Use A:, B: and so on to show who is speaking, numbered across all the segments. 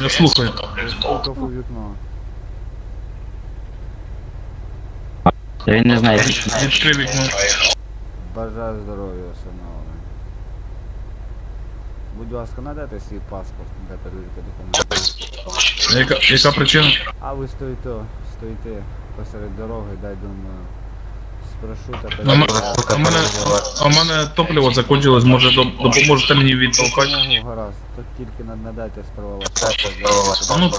A: Я слухаю.
B: Стукав у вікно.
C: Він не знає.
A: Відкрив вікно.
B: Бажаю здоров'я, шановний. Будь ласка, надайте свій паспорт для перевірки документів.
A: Яка, яка причина?
B: А ви стоїте, стоїте посеред дороги, дай думаю. Спрошу та
A: А, а, мене, а мене топливо закончилось, може доп- допоможете мені відтолкати?
B: Допомогу, гаразд. Тут тільки надайте справа.
A: Ну,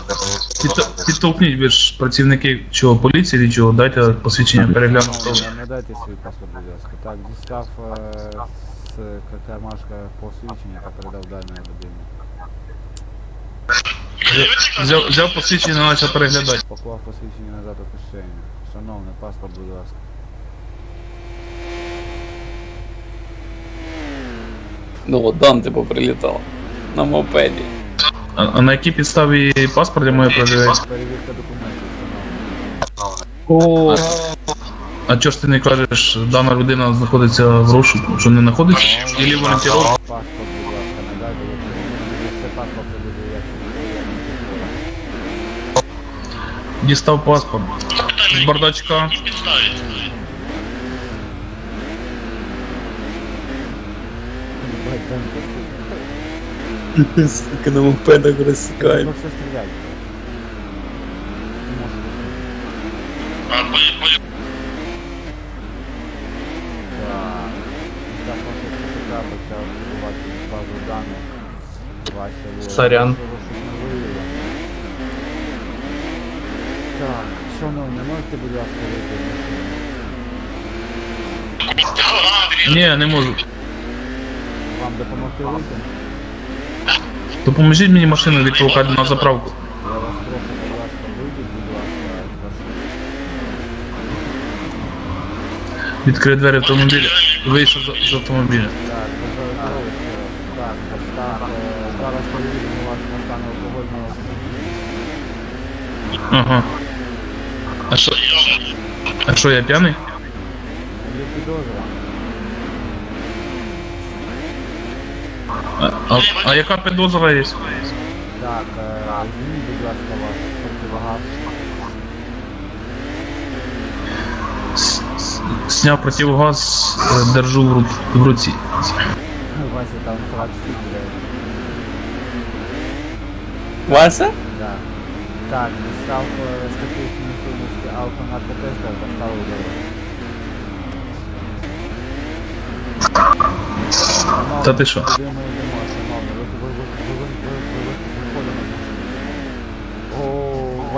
A: підто- підтолкніть, ви ж працівники чого, поліції чи чого, дайте посвідчення переглянути.
B: Надайте свій паспорт, будь ласка. Так, дістав е, з кармашка посвідчення та передав дані людині.
A: Взяв, взяв посвідчення, почав переглядати.
B: Поклав посвідчення назад у кишеню. Шановний, паспорт, будь ласка.
D: Ну от Данте поприлітав. На мопеді.
A: А, а на якій підставі паспорт я маю перевіряти?
B: Перевірка документів.
D: О,
A: А чого ж ти не кажеш, дана людина знаходиться в розшуку, що не знаходиться? Ілі волонтеров?
B: Паспорт, будь ласка, надайте. Це паспорт це буде як
A: Дістав паспорт. З бардачка.
B: Сука.
D: на мопедах
B: Ну все стріляй. Ти можеш Так. Так, поки ПТК почав будувати базу даних. Вася
A: Сорян.
B: Так, шановні, можете, будь ласка, вийти з машини?
A: Ні, не можу.
B: Вам допомогти вийти?
A: Допоможіть мені машину відтолкати на заправку.
B: Я вас прошу, будь ласка, вийдіть, будь ласка, з машини.
A: Відкрив двері автомобіля. Вийшов з, з автомобіля.
B: Так, раз. Так, постав, е, зараз перевіримо вас на стан алкогольного сп'яніння.
A: Ага. А що? А що, я п'яний?
B: Є підозра.
A: А, а, а яка підозра є?
B: Так, е, зніміть, будь ласка, ваш противогаз.
A: С- с- Сняв противогаз, е, держу в, ру- в руці.
B: Вася там фраг блядь.
D: Вася?
B: Да. Так, дістав е, статичні сумішки алконаркотестер, поставив до
A: Та ти що?
B: Де ми йдемося, мами? Ви виходимо. О,